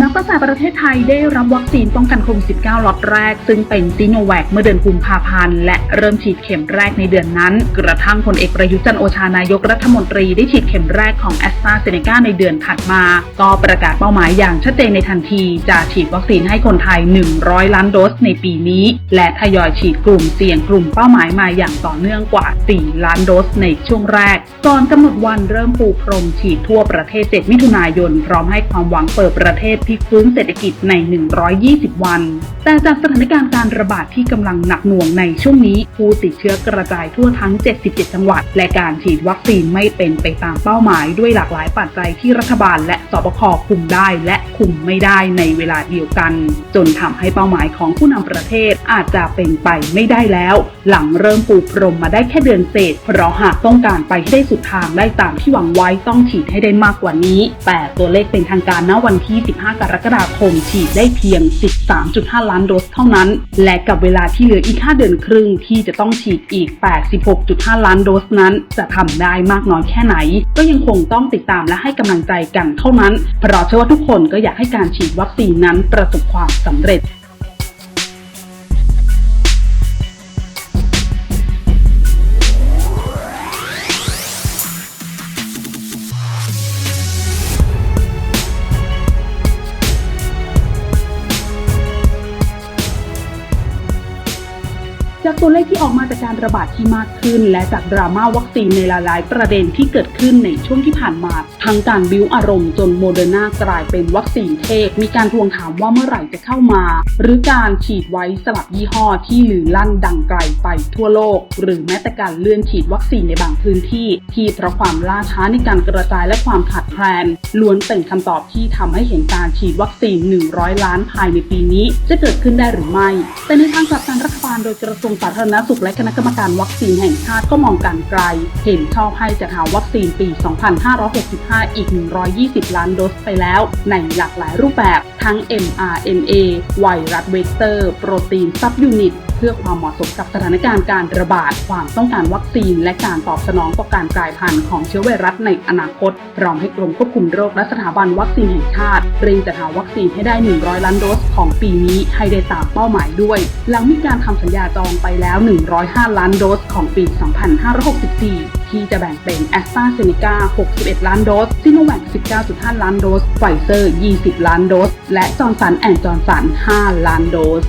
นับตั้งแต่ประเทศไทยได้รับวัคซีนป้องกันโควิด -19 ล็อตแรก ซึ่งเป็นซีโนแวคเมื่อเดือนกุมภาพันธ์ และเริ่มฉีดเข็มแรกในเดือนนั้น กระทั่งพลเอกประยุจันโอชานายกรัฐมนตรีได้ฉีดเข็มแรกของแอสตราเซเนกาในเดือนถัดมา ก็ประกาศเป้าหมายอย่างชัดเจนในทันที จะฉีดวัคซีนให้คนไทย 100 ล้านโดสในปีนี้ และทยอยฉีดกลุ่มเสี่ยงกลุ่มเป้าหมายมาอย่างต่อเนื่องกว่า 4 ล้านโดสในช่วงแรก ก่อนกำหนดวันเริ่มปูพรมฉีดทั่วประเทศ 7 มิถุนายน พร้อมให้ความหวังเปิดประเทศพลิกฟื้นเศรษฐกิจใน 120 วัน แต่จากสถานการณ์การระบาดที่กำลังหนักหน่วงในช่วงนี้ ผู้ติดเชื้อกระจายทั่วทั้ง 77 จังหวัด และการฉีดวัคซีนไม่เป็นไปตามเป้าหมายด้วยหลากหลายปัจจัยที่รัฐบาลและสบคคุมได้และคุมไม่ได้ในเวลาเดียวกัน จนทำให้เป้าหมายของผู้นำประเทศอาจจะเป็นไปไม่ได้แล้ว หลังเริ่มปูพรมมาได้แค่เดือนเศษ เพราะหากต้องการไปให้ได้สุดทางได้ตามที่หวังไว้ต้องฉีดให้ได้มากกว่านี้ แต่ตัวเลขเป็นทางการณวันที่ 15กรกฎาคมฉีดได้เพียง 13.5 ล้านโดสเท่านั้น และกับเวลาที่เหลืออีก 5 เดือนครึ่งที่จะต้องฉีดอีก 86.5 ล้านโดสนั้น จะทำได้มากน้อยแค่ไหน ก็ยังคงต้องติดตามและให้กำลังใจกันเท่านั้น เพราะเชื่อว่าทุกคนก็อยากให้การฉีดวัคซีนนั้นประสบความสำเร็จ ตัวเลขที่ออกมาจากการระบาดที่มากขึ้น และจากดราม่าวัคซีนในหลาย ๆ ประเด็นที่เกิดขึ้นในช่วงที่ผ่านมา ทั้งการบิ้วอารมณ์จนโมเดอร์นากลายเป็นวัคซีนเทพมีการทวงถามว่าเมื่อไหร่จะเข้ามา หรือการฉีดไว้สลับยี่ห้อที่ลือลั่นดังไกลไปทั่วโลก หรือแม้แต่การเลื่อนฉีดวัคซีนในบางพื้นที่ ที่เพราะความล่าช้าในการกระจายและความขาดแคลนล้วนเป็นคำตอบที่ทำให้เห็นการฉีดวัคซีน 100 ล้านภายในปีนี้ จะเกิดขึ้นได้หรือไม่ แต่ในทางกลับกันรัฐบาลโดยกระทรวงสาธารณสุขและคณะกรรมการวัคซีนแห่งชาติก็มองการไกล เห็นชอบให้จัดหาวัคซีนปี 2565 อีก 120 ล้านโดสไปแล้ว ในหลากหลายรูปแบบทั้ง mRNA ไวรัสเวกเตอร์ โปรตีนซับยูนิต พื่อความเหมาะสมกับสถานการณ์การระบาด ความต้องการวัคซีน และการตอบสนองต่อการกลายพันธุ์ของเชื้อไวรัสในอนาคตพร้อมให้กรมควบคุมโรคและสถาบันวัคซีนแห่งชาติเร่งจัดหาวัคซีนให้ได้ 100 ล้านโดสของปีนี้ให้ได้ตามเป้าหมายด้วย หลังมีการทำสัญญาจองไปแล้ว 105 ล้านโดสของปี 2564ที่จะแบ่งเป็นแอสตราเซเนกา61 ล้านโดส ซิโนแวค 19.5 ล้านโดส ไฟเซอร์ 20 ล้านโดส และจอร์นสันแอนด์จอร์นสัน 5 ล้านโดส